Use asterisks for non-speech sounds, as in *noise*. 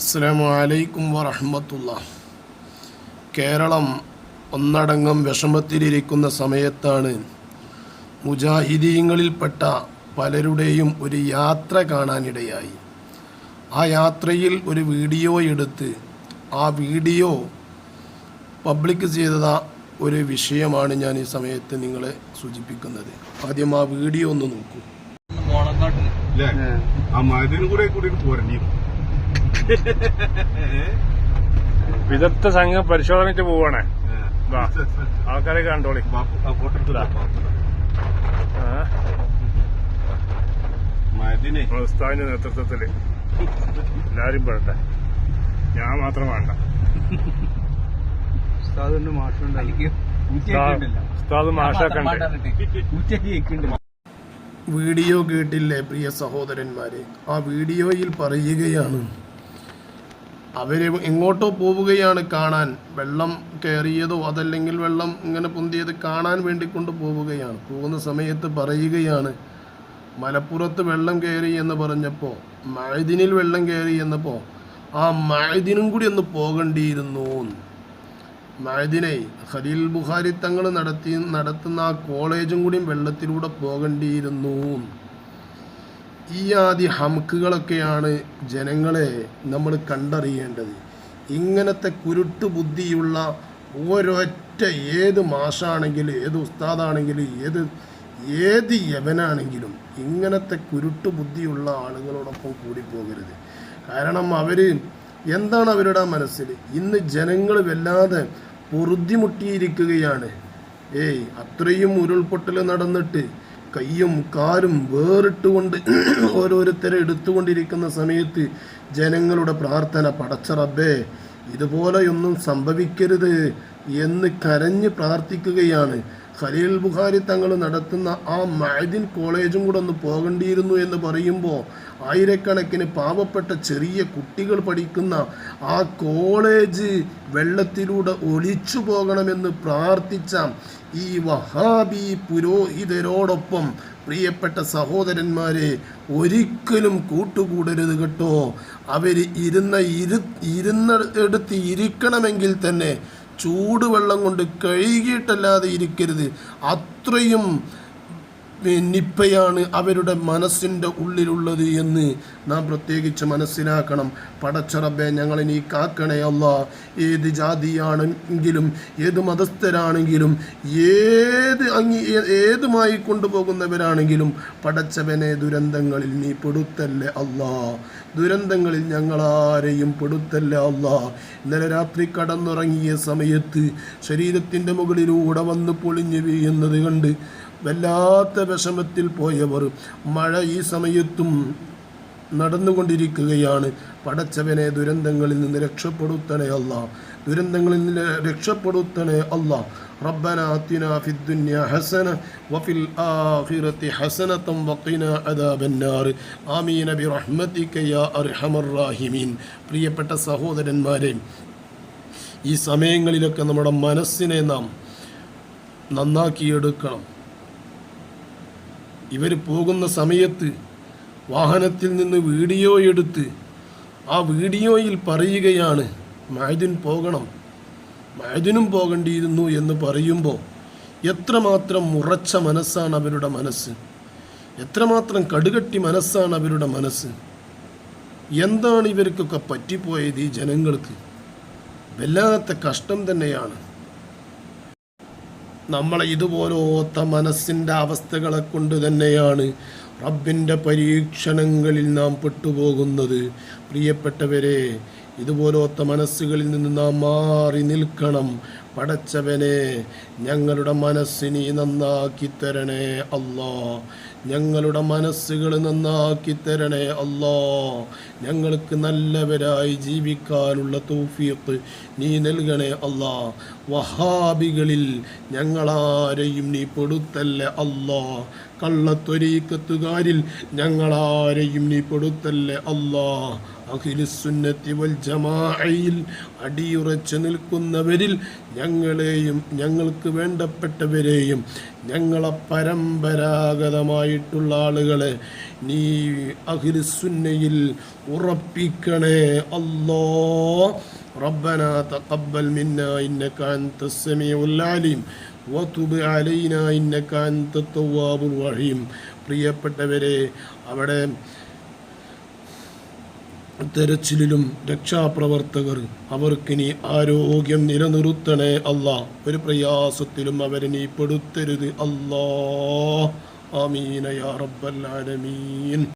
അസ്സാമു അലൈക്കും വറഹമത്തുള്ള. കേരളം ഒന്നടങ്കം വിഷമത്തിലിരിക്കുന്ന സമയത്താണ് മുജാഹിദീങ്ങളിൽപ്പെട്ട പലരുടെയും ഒരു യാത്ര കാണാനിടയായി. ആ യാത്രയിൽ ഒരു വീഡിയോ എടുത്ത് ആ വീഡിയോ പബ്ലിക് ചെയ്ത ഒരു വിഷയമാണ് ഞാൻ ഈ സമയത്ത് നിങ്ങളെ സൂചിപ്പിക്കുന്നത്. ആദ്യം ആ വീഡിയോ ഒന്ന് നോക്കൂ. ആ മതിനും കൂടെ *laughs* വിദഗ്ധ സംഘം പരിശോധനയ്ക്ക് പോവാണേ. വാ. ആൾക്കാരെ കണ്ടോളി. ഉസ്താദിന്റെ നേതൃത്വത്തിൽ. എല്ലാരും പെടട്ടെ ഞാൻ മാത്രം വേണ്ട. മാഷാക്കണ്ടേ വീഡിയോ കേട്ടില്ലേ പ്രിയ സഹോദരന്മാരെ? ആ വീഡിയോയിൽ പറയുകയാണ് അവർ എങ്ങോട്ടോ പോവുകയാണ് കാണാൻ. വെള്ളം കയറിയതോ അതല്ലെങ്കിൽ വെള്ളം ഇങ്ങനെ പൊന്തിയത് കാണാൻ വേണ്ടി കൊണ്ട് പോവുകയാണ്. പോകുന്ന സമയത്ത് പറയുകയാണ് മലപ്പുറത്ത് വെള്ളം കയറി എന്ന് പറഞ്ഞപ്പോൾ മഴദിനിൽ വെള്ളം കയറി എന്നപ്പോൾ ആ മഴദിനും കൂടി ഒന്ന് പോകേണ്ടിയിരുന്നു മഴദിനെ ഖലീൽ ബുഖാരി തങ്ങൾ നടത്തി നടത്തുന്ന ആ കോളേജും കൂടിയും വെള്ളത്തിലൂടെ പോകേണ്ടിയിരുന്നു ഈ ആദ്യ ഹംക്കുകളൊക്കെയാണ് ജനങ്ങളെ നമ്മൾ കണ്ടറിയേണ്ടത്. ഇങ്ങനത്തെ കുരുട്ട് ബുദ്ധിയുള്ള ഒരൊറ്റ ഏത് മാഷാണെങ്കിലും ഏത് ഉസ്താദാണെങ്കിലും ഏത് ഏത് യവനാണെങ്കിലും ഇങ്ങനത്തെ കുരുട്ട് ബുദ്ധിയുള്ള ആളുകളോടൊപ്പം കൂടി പോകരുത് കാരണം അവർ എന്താണ് അവരുടെ മനസ്സിൽ? ഇന്ന് ജനങ്ങൾ വല്ലാതെ പൊറുതിമുട്ടിയിരിക്കുകയാണ്. ഏയ് അത്രയും ഉരുൾപൊട്ടൽ നടന്നിട്ട് കയ്യും കാലും വേറിട്ടുകൊണ്ട് ഓരോരുത്തരെ എടുത്തുകൊണ്ടിരിക്കുന്ന സമയത്ത് ജനങ്ങളുടെ പ്രാർത്ഥന പടച്ച റബ്ബേ ഇതുപോലെയൊന്നും സംഭവിക്കരുത് എന്ന് കരഞ്ഞ് പ്രാർത്ഥിക്കുകയാണ്. ഖലീൽ ബുഖാരി തങ്ങൾ നടത്തുന്ന ആ മഅദിൻ കോളേജും കൂടെ ഒന്ന് പോകേണ്ടിയിരുന്നു എന്ന് പറയുമ്പോൾ ആയിരക്കണക്കിന് പാവപ്പെട്ട ചെറിയ കുട്ടികൾ പഠിക്കുന്ന ആ കോളേജ് വെള്ളത്തിലൂടെ ഒളിച്ചു പോകണമെന്ന് പ്രാർത്ഥിച്ച ഈ വഹാബി പുരോഹിതരോടൊപ്പം പ്രിയപ്പെട്ട സഹോദരന്മാരെ ഒരിക്കലും കൂട്ടുകൂടരുത് കേട്ടോ. അവർ ഇരുന്ന ഇരു ഇരുന്ന എടുത്ത് ഇരിക്കണമെങ്കിൽ തന്നെ ചൂടുവെള്ളം കൊണ്ട് കഴുകിയിട്ടല്ലാതെ ഇരിക്കരുത്. അത്രയും നിപ്പയാണ് അവരുടെ മനസ്സിന്റെ ഉള്ളിലുള്ളത് എന്ന് നാം പ്രത്യേകിച്ച് മനസ്സിലാക്കണം. പടച്ചറബെ ഞങ്ങളെ നീ കാക്കണേ അല്ല. ഏത് ജാതിയാണെങ്കിലും ഏത് മതസ്ഥരാണെങ്കിലും ഏത് അംഗീ ഏതുമായി കൊണ്ടുപോകുന്നവരാണെങ്കിലും പടച്ചവനെ ദുരന്തങ്ങളിൽ നീ പെടുത്തല്ലേ അല്ലാ. ദുരന്തങ്ങളിൽ ഞങ്ങളാരെയും പെടുത്തല്ലേ അല്ലാ. ഇന്നലെ രാത്രി കടന്നുറങ്ങിയ സമയത്ത് ശരീരത്തിന്റെ മുകളിലൂടെ വന്ന് പൊളിഞ്ഞു വീഴുന്നത് കണ്ട് വല്ലാത്ത വിഷമത്തിൽ പോയവർ മഴ ഈ സമയത്തും നടന്നുകൊണ്ടിരിക്കുകയാണ്. പടച്ചവനെ ദുരന്തങ്ങളിൽ നിന്ന് രക്ഷപ്പെടുത്തണേ അല്ല ദുരന്തങ്ങളിൽ നിന്ന് രക്ഷപ്പെടുത്തണേ അല്ല ഹസന വഫിൽ അദാബന്നാർ. ആമീൻ. യാ അർഹമർ പ്രിയപ്പെട്ട സഹോദരന്മാരെ ഈ സമയങ്ങളിലൊക്കെ നമ്മുടെ മനസ്സിനെ നാം നന്നാക്കിയെടുക്കണം. ഇവർ പോകുന്ന സമയത്ത് വാഹനത്തിൽ നിന്ന് വീഡിയോ എടുത്ത് ആ വീഡിയോയിൽ പറയുകയാണ് മൈദുൻ പോകണം മൈദുനും പോകേണ്ടിയിരുന്നു എന്ന് പറയുമ്പോൾ എത്രമാത്രം ഉറച്ച മനസ്സാണ് അവരുടെ മനസ്സ്. എത്രമാത്രം കടുകട്ടി മനസ്സാണ് അവരുടെ മനസ്സ്. എന്താണ് ഇവർക്കൊക്കെ പറ്റിപ്പോയത് ഈ ജനങ്ങൾക്ക്? വല്ലാത്ത കഷ്ടം തന്നെയാണ്. നമ്മളെ ഇതുപോലത്തെ മനസ്സിന്റെ അവസ്ഥകളെ കൊണ്ട് തന്നെയാണ് റബ്ബിന്റെ പരീക്ഷണങ്ങളിൽ നാം പെട്ടുപോകുന്നത്. പ്രിയപ്പെട്ടവരെ ഇതുപോലത്തെ മനസ്സുകളിൽ നിന്ന് നാം മാറി നിൽക്കണം. പടച്ചവനെ ഞങ്ങളുടെ മനസ്സിനെ നന്നാക്കി തരണേ അല്ലാ ഞങ്ങളുടെ മനസ്സുകൾ നന്നാക്കി തരണേ അല്ലാ. ഞങ്ങൾക്ക് നല്ലവരായി ജീവിക്കാനുള്ള തൗഫീഖ് നീ നൽകണേ അല്ലാ. വഹാബികളിൽ ഞങ്ങളാരെയും നീ പെടുത്തല്ലേ അല്ലാ. കള്ളത്തൊരീക്കത്തുകാരിൽ ഞങ്ങളാരെയും നീ പെടുത്തല്ലേ അല്ലാ അഖിലുസുന്നത്തി വൽ ജമാഅയിൽ അടിയുറച്ചു നിൽക്കുന്നവരിൽ ഞങ്ങളെയും ഞങ്ങൾക്ക് വേണ്ടപ്പെട്ടവരെയും ഞങ്ങളെ പരമ്പരാഗതമായിട്ടുള്ള ആളുകളെ നീ അഖിലുസുന്നയിൽ ഉറപ്പിക്കണേ അല്ലോ ربنا تقبل منا إنك أنت السميع العليم പ്രിയപ്പെട്ടവരെ അവിടെ തെരച്ചിലും രക്ഷാപ്രവർത്തകർ അവർക്ക് ആരോഗ്യം നിലനിർത്തണേ അല്ല. ഒരു പ്രയാസത്തിലും അവരെ നീ പെടുത്തരുത് അല്ലാ. ആമീന യാ റബ്ബൽ ആലമീൻ.